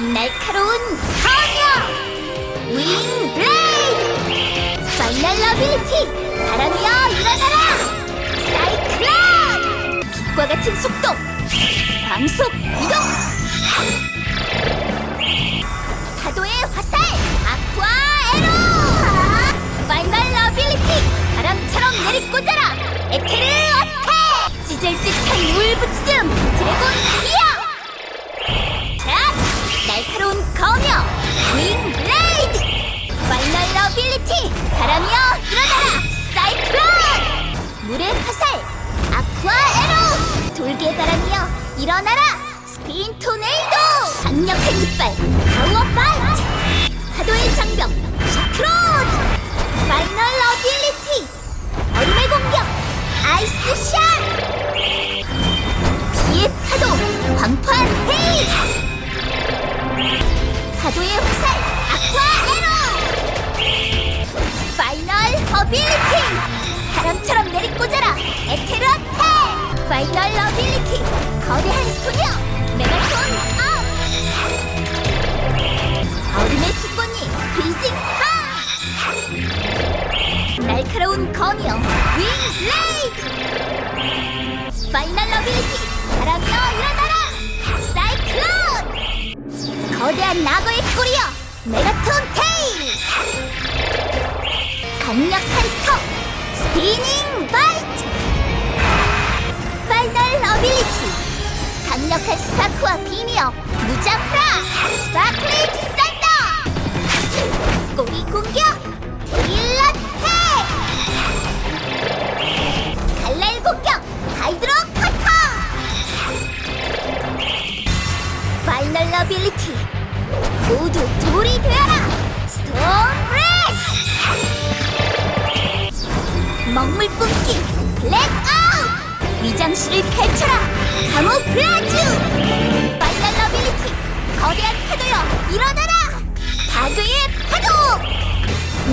날카로운 파워 윙 블레이드! 파이널 러빌리티! 바람이여 일어나라! 사이클론! 빛과 같은 속도! 방속 이동! 파도의 화살! 아쿠아 에로! 파이널 러빌리티! 바람처럼 내리꽂아라! 에테르 어택! 찢을 듯한 울부짖음 드래곤 물의 화살 아쿠아 에로. 돌개 바람이여 일어나라. 스피인 토네이도. 강력한 이빨 파워 바이트 파도의 장벽 샤크로드 파이널 러빌 거대한 소녀? 메가톤 업 얼음의 승권이 빌딩 하 날카로운 거미여 윙 블레이드! 파이널 어빌리티 바람이여 일어나라! 사이클론! 거대한 악어의 꼬리여 메가톤 테일! 강력한 턱 스피닝 바이트! 파이널 어빌리티 강력한 스파크와 비니어 무자프라 스파클링 샌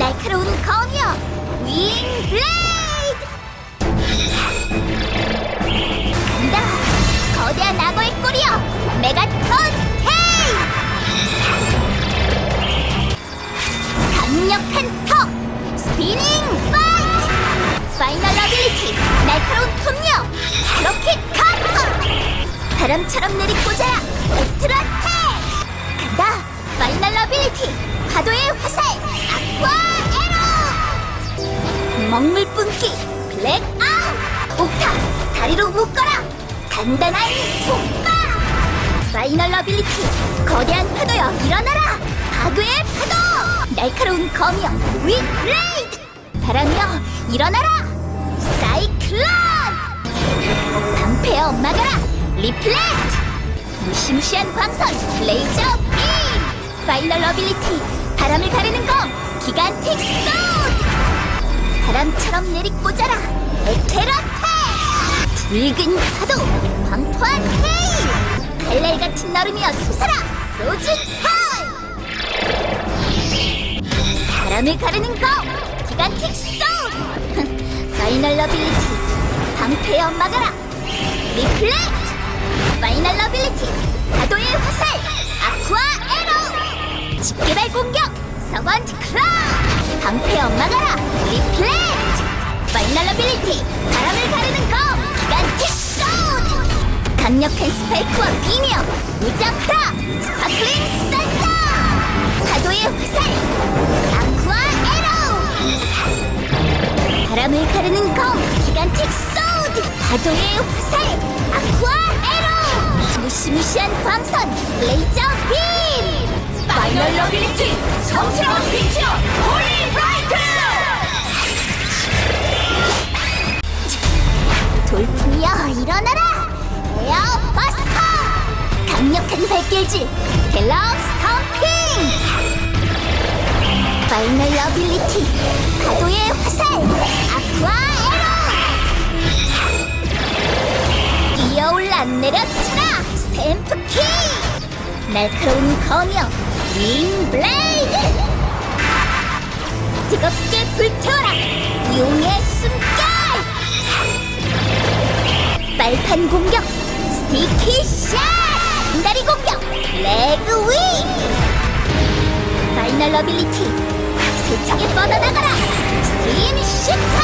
날카로운 검이여. 윙 블레이드! 간다. 거대한 악어의 꼬리여. 메가톤 먹물 뿜기 블랙 아웃! 옥타 다리로 묶어라! 단단한 손바 파이널 어빌리티 거대한 파도여 일어나라! 파도의 파도! 날카로운 검이여 윙 블레이드! 바람이여 일어나라! 사이클론! 방패여 막아라! 리플렉트 무시무시한 광선 레이저 빔! 파이널 어빌리티 바람을 가르는 검 기간틱 소드 바람처럼 내리꽂아라. 에테라테! 붉은 파도 광포한 헤일 칼날같은 너름이여 솟아라! 로즈 펄 바람을 가르는 검 기간틱 소드 파이널 러빌리티! 방패여 막아라! 리플렉트 파이널 러빌리티! 파도의 화살! 아쿠아 에로 집게발 공격 서번트 클라! 방패여 막아라! 리플렉트! 파이널 러빌리티! 바람을 가르는 검! 기간틱 소드 강력한 스파이크와 비며 무자크라! 스파클링 샌더! 파도의 화살! 아쿠아 에로 바람을 가르는 검! 기간틱 소드 파도의 화살! 아쿠아 에로 무시무시한 광선! 레이저 빔 파이널 러빌리티 성스러운 빛이여 홀리 브라이트! 돌풍이여 일어나라! 에어 버스터! 강력한 발길질 갤럭 스톰핑! 파이널 러빌리티 파도의 화살 아쿠아 에로 뛰어올라 내려쳐라 스탬프 키 날카로운 검이여 윙 블레이드! 뜨겁게 불태워라! 용의 숨결! 빨판 공격! 스티키 샷! 다리 공격! 레그 윙 파이널 어빌리티! 세차게 뻗어나가라! 스트림 슈터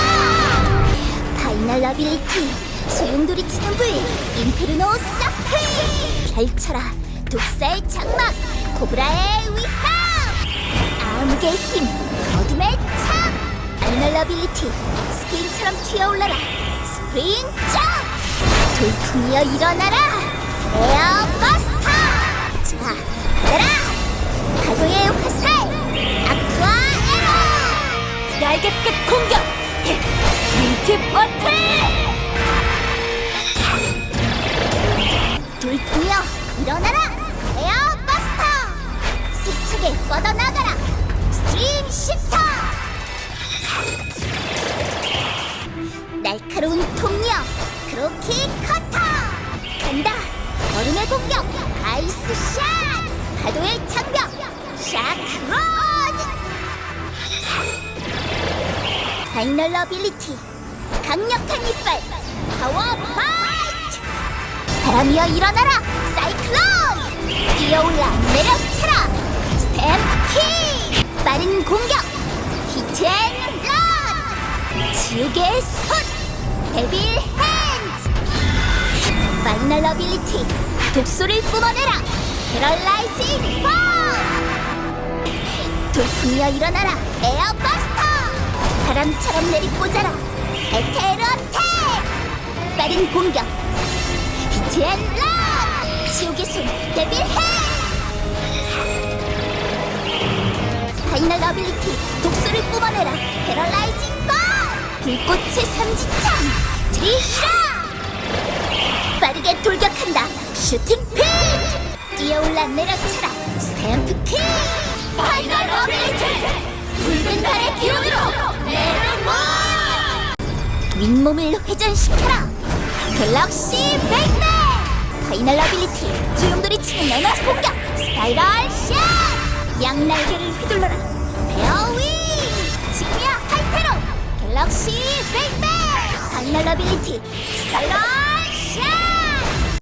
파이널 어빌리티! 소용돌이 치는 불! 인페르노 서플 펼쳐라! 독사의 장막 코브라의 위함 암흑의 힘 어둠의 창! 어빌리티 스프링처럼 튀어올라라. 스프링 점프 돌풍이여 일어나라! 에어버스터! 자 받아라! 파도의 화살! 아쿠아 에러! 날개 끝 공격! 민트 버틀 돌풍이여 일어나라 세차게 뻗어나가라. 스트림 시터 날카로운 통력 크로키 커터! 간다! 얼음의 공격 아이스 샷! 파도의 장벽 샤크로드 파이널 어빌리티 강력한 이빨 파워 파이트! 바람이여 일어나라! 사이클론! 뛰어올라 내려 킥 빠른 공격. 히트 앤 런 지옥의 손. 데빌 핸즈 파이널 어빌리티. 독소를 뿜어내라. 패럴라이징 bomb 돌풍이여 일어나라. 에어버스터. 바람처럼 내리꽂아라. 에테르 어택 빠른 공격. 히트 앤 런! 지옥의 손. 데빌 핸즈 파이널 어빌리티 독소를 뿜어내라. 패럴라이징 bomb! 불꽃의 삼지창 트리샤 빠르게 돌격한다. 슈팅 핏 뛰어올라 내려쳐라. 스탬프 킥 파이널 어빌리티 붉은 달의 기운으로 내려모 윗몸을 회전시켜라. 갤럭시 백맨 파이널 어빌리티 주용돌이 치는 에너지 공격! 스파이럴 샷 양날개를 휘둘러라 에어위! 지구야 하이테로! 갤럭시 뱅뱅! 강렬 어빌리티 스타일러 샷!